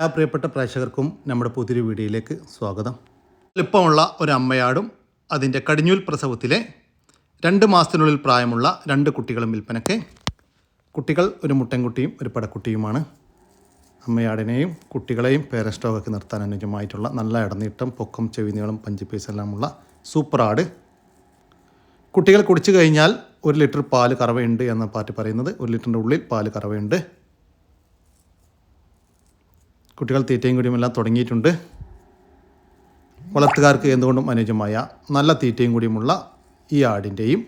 എല്ലാ പ്രിയപ്പെട്ട പ്രേക്ഷകർക്കും നമ്മുടെ പുതിയൊരു വീഡിയോയിലേക്ക് സ്വാഗതം. എളുപ്പമുള്ള ഒരു അമ്മയാടും അതിന്റെ കടിഞ്ഞൂൽ പ്രസവത്തിലെ രണ്ട് മാസത്തിനുള്ളിൽ പ്രായമുള്ള രണ്ട് കുട്ടികളും വിൽപ്പനയ്ക്ക്. കുട്ടികൾ ഒരു മുട്ടൻകുട്ടിയും ഒരു പടക്കുട്ടിയുമാണ്. അമ്മയാടിനെയും കുട്ടികളെയും പേരസ്റ്റോക്കൊക്കെ നിർത്താൻ അനുയോജ്യമായിട്ടുള്ള നല്ല ഇടനീട്ടം പൊക്കം ചെവിനീളം പഞ്ച് എല്ലാമുള്ള സൂപ്പർ ആട് കുട്ടികൾ കുടിച്ചു കഴിഞ്ഞാൽ ഒരു ലിറ്റർ പാൽ കറവയുണ്ട് എന്ന പാർട്ടി പറയുന്നത് ഒരു ലിറ്ററിന്റെ ഉള്ളിൽ പാൽ കറവയുണ്ട്. കുട്ടികൾ തീറ്റയും കൂടിയുമെല്ലാം തുടങ്ങിയിട്ടുണ്ട്. വളർത്തുകാർക്ക് എന്തുകൊണ്ടും അനുയോജ്യമായ നല്ല തീറ്റയും കൂടിയുമുള്ള ഈ ആടിന്റെയും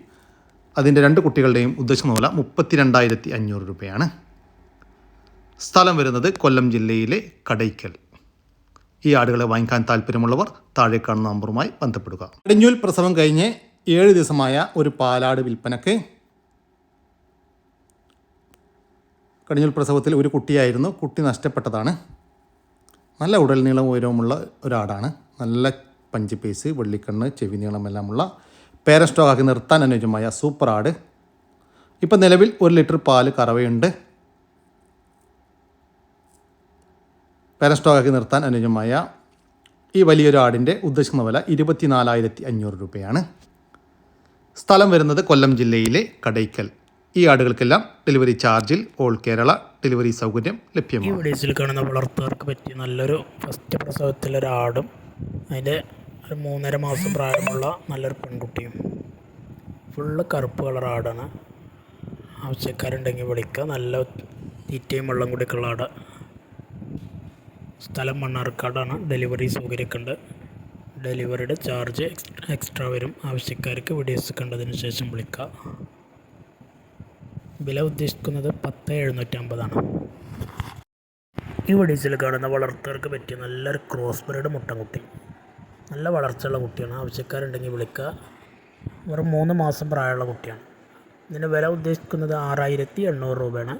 അതിന്റെ രണ്ട് കുട്ടികളുടെയും ഉദ്ദേശം മൂല മുപ്പത്തി രണ്ടായിരത്തി അഞ്ഞൂറ് രൂപയാണ്. സ്ഥലം വരുന്നത് കൊല്ലം ജില്ലയിലെ കടയ്ക്കൽ. ഈ ആടുകളെ വാങ്ങിക്കാൻ താല്പര്യമുള്ളവർ താഴെ കാണുന്ന നമ്പറുമായി ബന്ധപ്പെടുക. കടിഞ്ഞൂൽ പ്രസവം കഴിഞ്ഞ് ഏഴ് ദിവസമായ ഒരു പാലാട് വിൽപ്പനക്ക് കടിഞ്ഞൂൽ പ്രസവത്തിൽ ഒരു കുട്ടിയായിരുന്നു. കുട്ടി നഷ്ടപ്പെട്ടതാണ്. നല്ല ഉടൽനീളം ഉയരവുമുള്ള ഒരാടാണ്. നല്ല പഞ്ചിപ്പേസ് പീസ് വെള്ളിക്കണ്ണ് ചെവി നീളമെല്ലാമുള്ള പേര സ്റ്റോക്കാക്കി നിർത്താൻ അനുയോജ്യമായ സൂപ്പർ ആട്. ഇപ്പം നിലവിൽ ഒരു ലിറ്റർ പാൽ കറവയുണ്ട്. പേര സ്റ്റോക്കാക്കി നിർത്താൻ അനുയോജ്യമായ ഈ വലിയൊരു ആടിന്റെ ഉദ്ദേശിക്കുന്ന വില ഇരുപത്തിനാലായിരത്തി അഞ്ഞൂറ് രൂപയാണ്. സ്ഥലം വരുന്നത് കൊല്ലം ജില്ലയിലെ കടയ്ക്കൽ. ഈ ആടുകൾക്കെല്ലാം ഡെലിവറി ചാർജിൽ ഓൾ കേരള ഡെലിവറി സൗകര്യം ഈ ലഭ്യമാണ്. വീഡിയോസിൽ കാണുന്ന വളർത്തുകാർക്ക് പറ്റിയ നല്ലൊരു ഫസ്റ്റ് പ്രസവത്തിലൊരു ആടും അതിന്റെ ഒരു മൂന്നര മാസം പ്രായമുള്ള നല്ലൊരു പെൺകുട്ടിയും. ഫുള്ള് കറുപ്പ് കളർ ആടാണ്. ആവശ്യക്കാരുണ്ടെങ്കിൽ വിളിക്കുക നല്ല തീറ്റയും വെള്ളം കുടിക്കുള്ള ആട്. സ്ഥലം മണ്ണാർക്കാടാണ്. ഡെലിവറി സൗകര്യമൊക്കെ ഉണ്ട്. ഡെലിവറിയുടെ ചാർജ് എക്സ്ട്രാ വരും. ആവശ്യക്കാർക്ക് വീഡിയോസ് കണ്ടതിന് ശേഷം വിളിക്കുക വില ഉദ്ദേശിക്കുന്നത് പത്ത് എഴുന്നൂറ്റമ്പതാണ്. ഈ വീഡിയോസിൽ കാണുന്ന വളർത്തവർക്ക് പറ്റിയ നല്ലൊരു ക്രോസ് ബ്രീഡ് മുട്ടൻകുട്ടി. നല്ല വളർച്ചയുള്ള കുട്ടിയാണ്. ആവശ്യക്കാരുണ്ടെങ്കിൽ വിളിക്കുക. വെറും മൂന്ന് മാസം പ്രായമുള്ള കുട്ടിയാണ്. ഇതിന്റെ വില ഉദ്ദേശിക്കുന്നത് ആറായിരത്തി എണ്ണൂറ് രൂപയാണ്.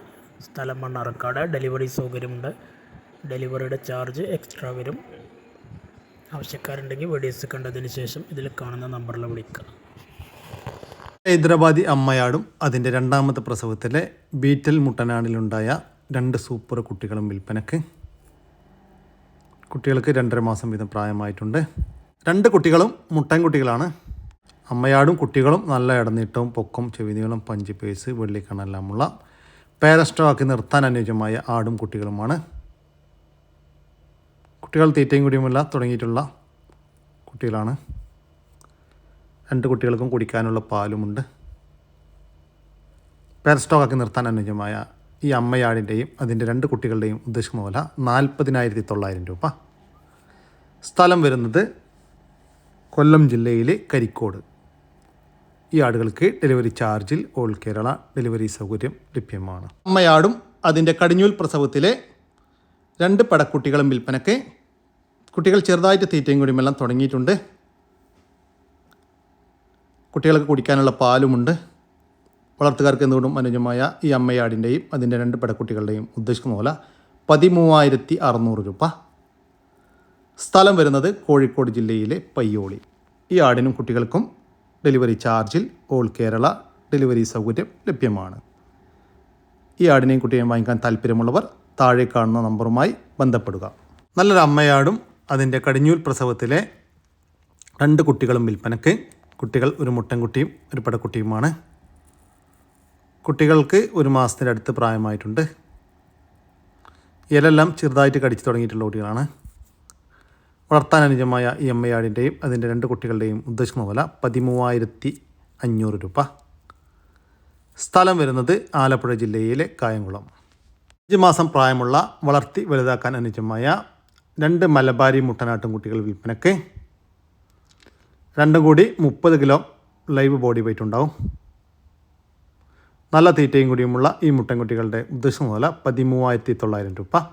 സ്ഥലം മണ്ണാർക്കാട്. ഡെലിവറി സൗകര്യമുണ്ട്. ഡെലിവറിയുടെ ചാർജ് എക്സ്ട്രാ വരും. ആവശ്യക്കാരുണ്ടെങ്കിൽ വീഡിയോസ് കണ്ടതിന് ശേഷം ഇതിൽ കാണുന്ന നമ്പറിൽ വിളിക്കുക. ഹൈദരാബാദി അമ്മയാടും അതിന്റെ രണ്ടാമത്തെ പ്രസവത്തിലെ ബീറ്റൽ മുട്ടനാടിലുണ്ടായ രണ്ട് സൂപ്പർ കുട്ടികളും വിൽപ്പനക്ക് കുട്ടികൾക്ക് രണ്ടര മാസം വീതം പ്രായമായിട്ടുണ്ട്. രണ്ട് കുട്ടികളും മുട്ടൻ കുട്ടികളാണ്. അമ്മയാടും കുട്ടികളും നല്ല ഇടനീട്ടവും പൊക്കം ചെവിനീളം പഞ്ച് പേസ് വെള്ളിക്കണെല്ലാമുള്ള പാരസ്റ്റോക്കി നിർത്താൻ അനുയോജ്യമായ ആടും കുട്ടികളുമാണ്. കുട്ടികൾ തീറ്റയും കുടിയുമില്ല തുടങ്ങിയിട്ടുള്ള കുട്ടികളാണ്. രണ്ട് കുട്ടികൾക്കും കുടിക്കാനുള്ള പാലുമുണ്ട്. പേരസ്റ്റോക്കാക്കി നിർത്താൻ അനുയോജ്യമായ ഈ അമ്മയാടിന്റെയും അതിന്റെ രണ്ട് കുട്ടികളുടെയും ഉദ്ദേശിക്കുന്ന പോലെ നാൽപ്പതിനായിരത്തി തൊള്ളായിരം രൂപ. സ്ഥലം വരുന്നത് കൊല്ലം ജില്ലയിലെ കരിക്കോട്. ഈ ആടുകൾക്ക് ഡെലിവറി ചാർജിൽ ഓൾ കേരള ഡെലിവറി സൗകര്യം ലഭ്യമാണ്. അമ്മയാടും അതിന്റെ കടിഞ്ഞൂൽ പ്രസവത്തിലെ രണ്ട് പടക്കുട്ടികളും വിൽപ്പനയ്ക്ക് കുട്ടികൾ ചെറുതായിട്ട് തീറ്റയും കൂടിയുമെല്ലാം തുടങ്ങിയിട്ടുണ്ട്. കുട്ടികൾക്ക് കുടിക്കാനുള്ള പാലുമുണ്ട്. വളർത്തുകാർക്ക് എന്തുകൊണ്ടും അനുജമായ ഈ അമ്മയാടിന്റെയും അതിന്റെ രണ്ട് പെടക്കുട്ടികളുടെയും ഉദ്ദേശിക്കുന്ന പോലെ പതിമൂവായിരത്തി അറുന്നൂറ് രൂപ. സ്ഥലം വരുന്നത് കോഴിക്കോട് ജില്ലയിലെ പയ്യോളി. ഈ ആടിനും കുട്ടികൾക്കും ഡെലിവറി ചാർജിൽ ഓൾ കേരള ഡെലിവറി സൗകര്യം ലഭ്യമാണ്. ഈ ആടിനെയും കുട്ടിയെയും വാങ്ങിക്കാൻ താല്പര്യമുള്ളവർ താഴെ കാണുന്ന നമ്പറുമായി ബന്ധപ്പെടുക. നല്ലൊരു അമ്മയാടും അതിന്റെ കടിഞ്ഞൂൽ പ്രസവത്തിലെ രണ്ട് കുട്ടികളും വിൽപ്പനക്ക് കുട്ടികൾ ഒരു മുട്ടൻകുട്ടിയും ഒരു പടക്കുട്ടിയുമാണ്. കുട്ടികൾക്ക് ഒരു മാസത്തിന്റെ അടുത്ത് പ്രായമായിട്ടുണ്ട്. ഇലെല്ലാം ചെറുതായിട്ട് കടിച്ചു തുടങ്ങിയിട്ടുള്ള കുട്ടികളാണ്. വളർത്താൻ അനുജമായ ഈ അമ്മയാടിന്റെയും അതിന്റെ രണ്ട് കുട്ടികളുടെയും ഉദ്ദേശിക്കുന്ന വില പതിമൂവായിരത്തി അഞ്ഞൂറ് രൂപ. സ്ഥലം വരുന്നത് ആലപ്പുഴ ജില്ലയിലെ കായംകുളം. അഞ്ച് മാസം പ്രായമുള്ള വളർത്തി വലുതാക്കാൻ അനുജമായ രണ്ട് മലബാരി മുട്ടനാട്ടും കുട്ടികൾ വിൽപ്പനക്ക് രണ്ടും കൂടി മുപ്പത് കിലോ ലൈവ് ബോഡി വെയിറ്റ് ഉണ്ടാവും. നല്ല തീറ്റയും കൂടിയുമുള്ള ഈ മുട്ടൻകുട്ടികളുടെ ഉദ്ദേശം മുതല പതിമൂവായിരത്തി തൊള്ളായിരം രൂപ.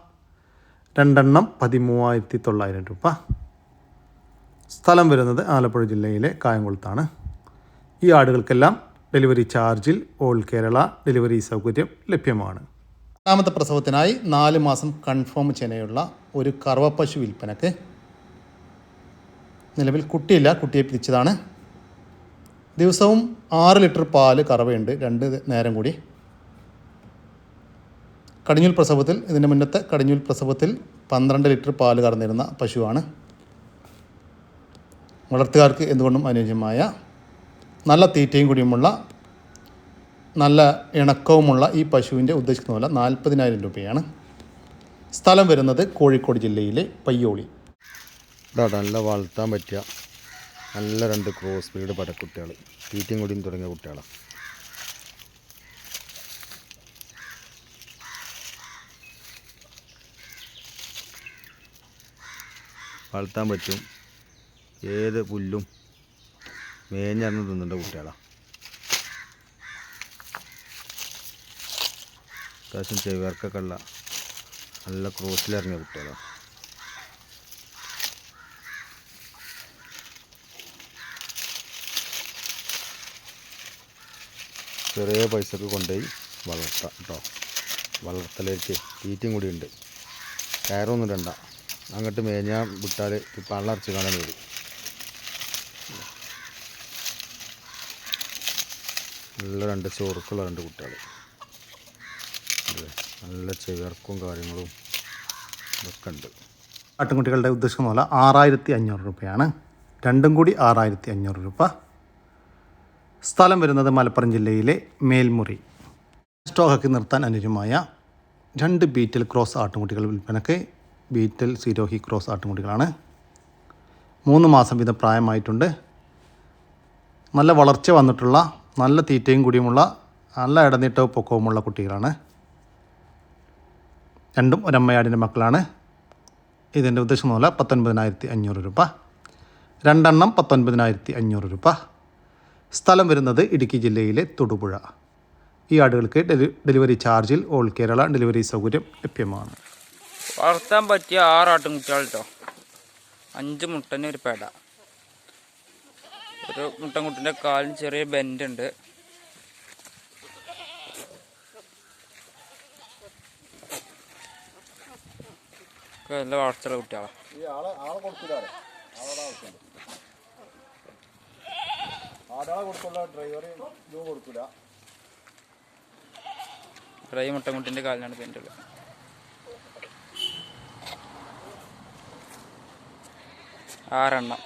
രണ്ടെണ്ണം പതിമൂവായിരത്തി തൊള്ളായിരം രൂപ. സ്ഥലം വരുന്നത് ആലപ്പുഴ ജില്ലയിലെ കായംകുളത്താണ്. ഈ ആടുകൾക്കെല്ലാം ഡെലിവറി ചാർജിൽ ഓൾ കേരള ഡെലിവറി സൗകര്യം ലഭ്യമാണ്. രണ്ടാമത്തെ പ്രസവത്തിനായി നാല് മാസം കൺഫേം ചെനയുള്ള ഒരു കറുവപ്പശു പശു വിൽപ്പനക്ക് നിലവിൽ കുട്ടിയില്ല. കുട്ടിയെ പിരിച്ചതാണ്. ദിവസവും ആറ് ലിറ്റർ പാൽ കറവയുണ്ട്. രണ്ട് നേരം കൂടി. കടിഞ്ഞൂൽ പ്രസവത്തിൽ ഇതിന്റെ മുന്നത്തെ കടിഞ്ഞൂൽ പ്രസവത്തിൽ പന്ത്രണ്ട് ലിറ്റർ പാൽ കറന്നിരുന്ന പശുവാണ്. വളർത്തുകാർക്ക് എന്തുകൊണ്ടും അനുയോജ്യമായ നല്ല തീറ്റയും കൂടിയുമുള്ള നല്ല ഇണക്കവുമുള്ള ഈ പശുവിന്റെ ഉദ്ദേശിക്കുന്ന പോലെ നാൽപ്പതിനായിരം രൂപയാണ്. സ്ഥലം വരുന്നത് കോഴിക്കോട് ജില്ലയിലെ പയ്യോളി. ഇതാ നല്ല വളർത്താൻ പറ്റിയ നല്ല രണ്ട് ക്രോസ് ബ്രീഡ് പടക്കുട്ടികൾ തീറ്റയും കൂടിയും തുടങ്ങിയ കുട്ടികളാണ് വളർത്താൻ പറ്റും. ഏത് പുല്ലും മേഞ്ഞറിഞ്ഞ് തിന്നുന്നുണ്ട് കുട്ടികളാണ് അത്യാവശ്യം ചെവിയർക്കൊക്കെ ഉള്ള നല്ല ക്രോസിലിറങ്ങിയ കുട്ടികളാണ് ചെറിയ പൈസക്ക് കൊണ്ടുപോയി വളർത്താം കേട്ടോ. വളർത്തലേക്ക് തീറ്റയും കൂടി ഉണ്ട്. കയറൊന്നും ഇടണ്ട അങ്ങോട്ട് മേഞ്ഞാൽ വിട്ടാൽ പള്ളറച്ച് കാണാൻ വരും. നല്ല രണ്ട് ചോറുക്കുള്ള രണ്ട് കുട്ടികൾ നല്ല ചെവിയർക്കും കാര്യങ്ങളും ഇതൊക്കെ ഉണ്ട്. ആട്ടിൻകുട്ടികളുടെ ഉദ്ദേശം പോലെ ആറായിരത്തി അഞ്ഞൂറ് രൂപയാണ്. രണ്ടും കൂടി ആറായിരത്തി അഞ്ഞൂറ് രൂപ. സ്ഥലം വരുന്നത് മലപ്പുറം ജില്ലയിലെ മേൽമുറി. സ്റ്റോഹക്ക് നിർത്താൻ അനുജമായ രണ്ട് ബീറ്റൽ ക്രോസ് ആട്ടുമുട്ടികൾ വിൽപ്പനക്ക് ബീറ്റൽ സിരോഹി ക്രോസ് ആട്ടുമുട്ടികളാണ്. മൂന്ന് മാസം വീതം പ്രായമായിട്ടുണ്ട്. നല്ല വളർച്ച വന്നിട്ടുള്ള നല്ല തീറ്റയും കൂടിയുമുള്ള നല്ല ഇടനീട്ടവും പൊക്കവുമുള്ള കുട്ടികളാണ്. രണ്ടും ഒരമ്മയാടിന്റെ മക്കളാണ്. ഇതിന്റെ ഉദ്ദേശം മൂല പത്തൊൻപതിനായിരത്തി അഞ്ഞൂറ് രൂപ. രണ്ടെണ്ണം പത്തൊൻപതിനായിരത്തി അഞ്ഞൂറ് രൂപ. സ്ഥലം വരുന്നത് ഇടുക്കി ജില്ലയിലെ തൊടുപുഴ. ഈ ആടുകൾക്ക് ഡെലി ഡെലിവറി ചാർജിൽ ഓൾ കേരള ഡെലിവറി സൗകര്യം ലഭ്യമാണ്. വളർത്താൻ പറ്റിയ ആറ് ആട്ടുംകുട്ടികൾ കേട്ടോ അഞ്ച് മുട്ടന് ഒരു പേട. ഒരു മുട്ടൻകുട്ടിന്റെ കാലിന് ചെറിയ ബെൻഡ് ഉണ്ട്. നല്ല വളർച്ചയുള്ള കുട്ടികളാണ് ഡ്രൈ മുട്ടൻകുട്ടിന്റെ കാലിനാണ് ഉള്ളത്. ആറെണ്ണം.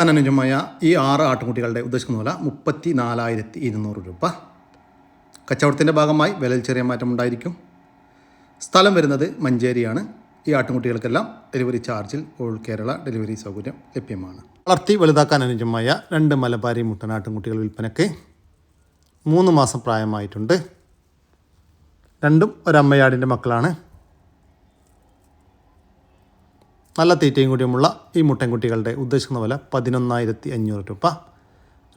തന്നനുജമായ ഈ ആറ് ആട്ടുകുട്ടികളുടെ ഉദ്ദേശിക്കുന്ന വില മുപ്പത്തി നാലായിരത്തി ഇരുന്നൂറ് രൂപ. കച്ചവടത്തിന്റെ ഭാഗമായി വിലയിൽ ചെറിയ മാറ്റം ഉണ്ടായിരിക്കും സ്ഥലം വരുന്നത് മഞ്ചേരിയാണ്. ഈ ആട്ടുകുട്ടികൾക്കെല്ലാം ഡെലിവറി ചാർജിൽ ഓൾ കേരള ഡെലിവറി സൗകര്യം ലഭ്യമാണ്. വളർത്തി വലുതാക്കാൻ അനുജമായ രണ്ട് മലബാരി മുട്ടനാട്ടുംകുട്ടികൾ വിൽപ്പനയ്ക്ക് മൂന്ന് മാസം പ്രായമായിട്ടുണ്ട്. രണ്ടും ഒരമ്മയാടിന്റെ മക്കളാണ്. നല്ല തീറ്റയും കൂടിയുമുള്ള ഈ മുട്ടൻകുട്ടികളുടെ ഉദ്ദേശിക്കുന്ന വില പതിനൊന്നായിരത്തി അഞ്ഞൂറ് രൂപ.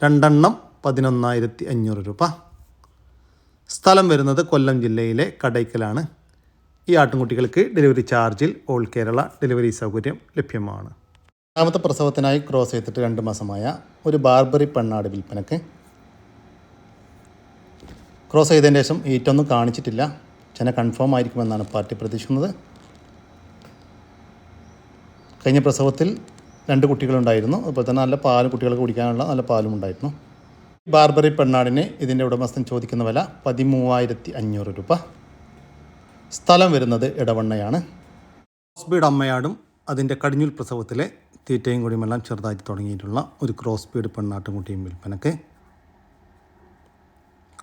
രണ്ടെണ്ണം പതിനൊന്നായിരത്തി അഞ്ഞൂറ് രൂപ. സ്ഥലം വരുന്നത് കൊല്ലം ജില്ലയിലെ കടയ്ക്കലാണ്. ഈ ആട്ടിൻകുട്ടികൾക്ക് ഡെലിവറി ചാർജിൽ ഓൾ കേരള ഡെലിവറി സൗകര്യം ലഭ്യമാണ്. രണ്ടാമത്തെ പ്രസവത്തിനായി ക്രോസ് ചെയ്തിട്ട് രണ്ട് മാസമായ ഒരു ബാർബറി പെണ്ണാട് വിൽപ്പനക്ക് ക്രോസ് ചെയ്തതിന് ശേഷം ഈറ്റൊന്നും കാണിച്ചിട്ടില്ല. ചെന കൺഫേം ആയിരിക്കുമെന്നാണ് പാർട്ടി പ്രതീക്ഷിക്കുന്നത്. കഴിഞ്ഞ പ്രസവത്തിൽ രണ്ട് കുട്ടികളുണ്ടായിരുന്നു. അതുപോലെ തന്നെ നല്ല പാൽ കുട്ടികൾക്ക് കുടിക്കാനുള്ള നല്ല പാലും ഉണ്ടായിരുന്നു. ബാർബറി പെണ്ണാടിന് ഇതിന്റെ ഉടമസ്ഥൻ ചോദിക്കുന്ന വില പതിമൂവായിരത്തി അഞ്ഞൂറ് രൂപ. സ്ഥലം വരുന്നത് ഇടവണ്ണയാണ് ക്രോസ് അമ്മയാടും അതിന്റെ കടിഞ്ഞുൽ പ്രസവത്തിലെ തീറ്റയും കൂടിയുമെല്ലാം ചെറുതായി തുടങ്ങിയിട്ടുള്ള ഒരു ക്രോസ് ബീഡ് പെണ്ണാട്ടും കുട്ടിയും വിൽപ്പനക്ക്.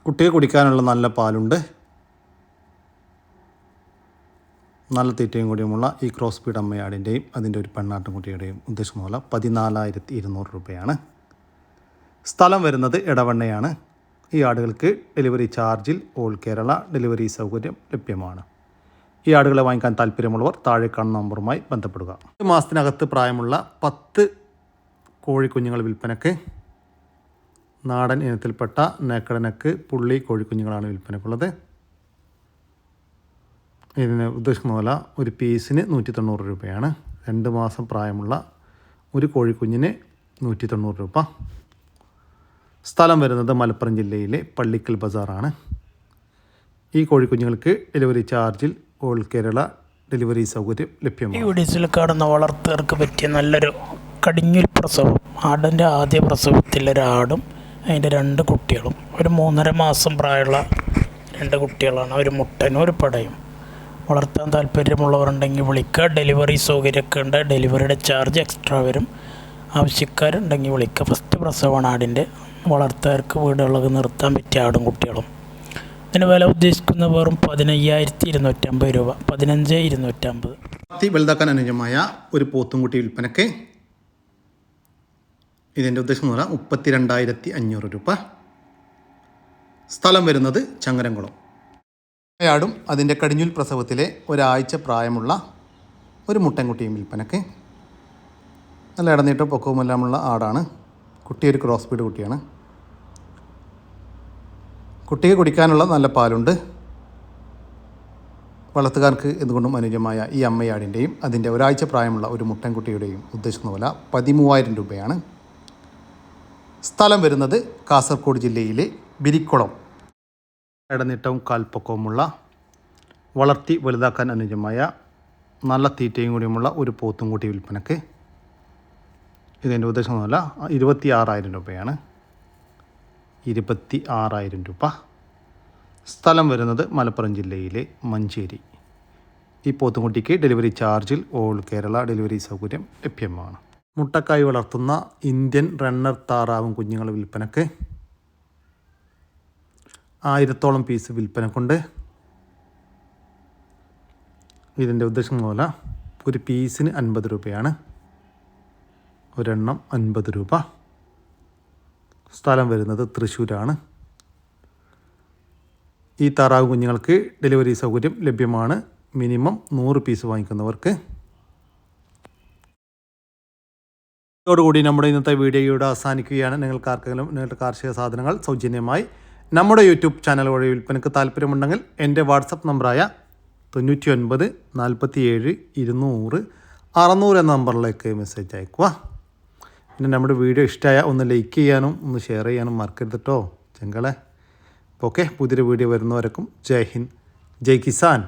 കുട്ടിയെ കുടിക്കാനുള്ള നല്ല പാലുണ്ട്. നല്ല തീറ്റയും കൂടിയുമുള്ള ഈ ക്രോസ് ബീഡ് അമ്മയാടിന്റെയും അതിന്റെ ഒരു പെണ്ണാട്ടുംകുട്ടിയുടെയും ഉദ്ദേശം പോലെ പതിനാലായിരത്തി ഇരുന്നൂറ് രൂപയാണ്. സ്ഥലം വരുന്നത് ഇടവണ്ണയാണ് ഈ ആടുകൾക്ക് ഡെലിവറി ചാർജിൽ ഓൾ കേരള ഡെലിവറി സൗകര്യം ലഭ്യമാണ്. ഈ ആടുകളെ വാങ്ങിക്കാൻ താല്പര്യമുള്ളവർ താഴെ കാണുന്ന നമ്പറുമായി ബന്ധപ്പെടുക. ഒരു മാസത്തിനകത്ത് പ്രായമുള്ള പത്ത് കോഴിക്കുഞ്ഞുങ്ങൾ വിൽപ്പനക്ക് നാടൻ ഇനത്തിൽപ്പെട്ട നേക്കടനക്ക് പുള്ളി കോഴിക്കുഞ്ഞുങ്ങളാണ് വിൽപ്പനക്കുള്ളത്. ഇതിന് ഉദ്ദേശിക്കുന്ന പോലെ ഒരു പീസിന് നൂറ്റി തൊണ്ണൂറ് രൂപയാണ്. രണ്ട് മാസം പ്രായമുള്ള ഒരു കോഴിക്കുഞ്ഞിന് നൂറ്റി തൊണ്ണൂറ് രൂപ. സ്ഥലം വരുന്നത് മലപ്പുറം ജില്ലയിലെ പള്ളിക്കൽ ബസാറാണ്. ഈ കോഴിക്കുഞ്ഞുങ്ങൾക്ക് ഡെലിവറി ചാർജിൽ ഓൾ കേരള ഡെലിവറി സൗകര്യം ഈ ലഭ്യമാണ് വീഡിയോസിൽ കാണുന്ന വളർത്തുകാർക്ക് പറ്റിയ നല്ലൊരു കടിഞ്ഞൂൽ പ്രസവം ആടിന്റെ ആദ്യ പ്രസവത്തിൽ ഒരാടും അതിന്റെ രണ്ട് കുട്ടികളും. ഒരു മൂന്നര മാസം പ്രായമുള്ള രണ്ട് കുട്ടികളാണ്. ഒരു മുട്ടനും ഒരു പടയും. വളർത്താൻ താല്പര്യമുള്ളവരുണ്ടെങ്കിൽ വിളിക്കുക. ഡെലിവറി സൗകര്യമൊക്കെ ഉണ്ട്. ഡെലിവറിയുടെ ചാർജ് എക്സ്ട്രാ വരും. ആവശ്യക്കാരുണ്ടെങ്കിൽ വിളിക്കുക. ഫസ്റ്റ് പ്രസവമാണ് ആടിന്റെ വളർത്തുകാർക്ക് വീടുകളിലൊക്കെ നിർത്താൻ പറ്റിയ ആടും കുട്ടികളും. ഇതിന് വില ഉദ്ദേശിക്കുന്ന വെറും പതിനയ്യായിരത്തി ഇരുന്നൂറ്റമ്പത് രൂപ പതിനഞ്ച് ഇരുന്നൂറ്റമ്പത്. വളർത്തി വലുതാക്കാൻ അനുയോജ്യമായ ഒരു പോത്തുംകുട്ടി വിൽപ്പനയ്ക്ക് ഇതിന്റെ ഉദ്ദേശം എന്ന് പറഞ്ഞാൽ മുപ്പത്തി രണ്ടായിരത്തി അഞ്ഞൂറ് രൂപ. സ്ഥലം വരുന്നത് ചങ്ങരംകുളം. അയാടും അതിന്റെ കടിഞ്ഞുൽ പ്രസവത്തിലെ ഒരാഴ്ച പ്രായമുള്ള ഒരു മുട്ടൻകുട്ടിയും വിൽപ്പനയ്ക്ക് നല്ല ഇടനീട്ടം പൊക്കവുമെല്ലാമുള്ള ആടാണ്. കുട്ടി ഒരു ക്രോസ് ബീഡ് കുട്ടിയാണ്. കുട്ടിക്ക് കുടിക്കാനുള്ള നല്ല പാലുണ്ട്. വളർത്തുകാർക്ക് എന്തുകൊണ്ടും അനുജമായ ഈ അമ്മയാടിന്റെയും അതിന്റെ ഒരാഴ്ച പ്രായമുള്ള ഒരു മുട്ടൻകുട്ടിയുടെയും ഉദ്ദേശിക്കുന്ന വില പതിമൂവായിരം രൂപയാണ്. സ്ഥലം വരുന്നത് കാസർഗോഡ് ജില്ലയിലെ ബിരിക്കുളം. ഇടനീട്ടവും കാൽപ്പൊക്കവുമുള്ള വളർത്തി വലുതാക്കാൻ അനുജമായ നല്ല തീറ്റയും കൂടിയുമുള്ള ഒരു പോത്തുംകുട്ടി വിൽപ്പനക്ക്. ഇതിന്റെ ഉദ്ദേശം വില ഇരുപത്തി ആറായിരം രൂപയാണ്. ഇരുപത്തി ആറായിരം രൂപ. സ്ഥലം വരുന്നത് മലപ്പുറം ജില്ലയിലെ മഞ്ചേരി. ഈ പോത്തുംകുട്ടിക്ക് ഡെലിവറി ചാർജിൽ ഓൾ കേരള ഡെലിവറി സൗകര്യം ലഭ്യമാണ്. മുട്ടക്കായി വളർത്തുന്ന ഇന്ത്യൻ റണ്ണർ താറാവും കുഞ്ഞുങ്ങൾ വിൽപ്പനക്ക് ആയിരത്തോളം പീസ് വിൽപ്പനക്കുണ്ട് ഇതിന്റെ ഉദ്ദേശം പോലെ ഒരു പീസിന് അൻപത് രൂപയാണ്. ഒരെണ്ണം അൻപത് രൂപ. സ്ഥലം വരുന്നത് തൃശ്ശൂരാണ്. ഈ താറാവ് കുഞ്ഞുങ്ങൾക്ക് ഡെലിവറി സൗകര്യം ലഭ്യമാണ്. മിനിമം നൂറ് പീസ് വാങ്ങിക്കുന്നവർക്ക്. ഇതോടുകൂടി നമ്മുടെ ഇന്നത്തെ വീഡിയോയുടെ അവസാനിക്കുകയാണ്. നിങ്ങൾക്ക് ആർക്കെങ്കിലും നിങ്ങളുടെ കാർഷിക സാധനങ്ങൾ സൗജന്യമായി നമ്മുടെ യൂട്യൂബ് ചാനൽ വഴി വിൽപ്പനയ്ക്ക് താല്പര്യമുണ്ടെങ്കിൽ എന്റെ വാട്സപ്പ് നമ്പറായ തൊണ്ണൂറ്റി ഒൻപത് നാൽപ്പത്തി ഏഴ് ഇരുന്നൂറ് അറുന്നൂറ് എന്ന നമ്പറിലേക്ക് മെസ്സേജ് അയക്കുക പിന്നെ നമ്മുടെ വീഡിയോ ഇഷ്ടമായ ഒന്ന് ലൈക്ക് ചെയ്യാനും ഒന്ന് ഷെയർ ചെയ്യാനും മറക്കരുത് കേട്ടോ ചെങ്കളെ. ഓക്കെ പുതിയൊരു വീഡിയോ വരുന്നവരക്കും ജയ് ഹിന്ദ്. ജയ് കിസാൻ.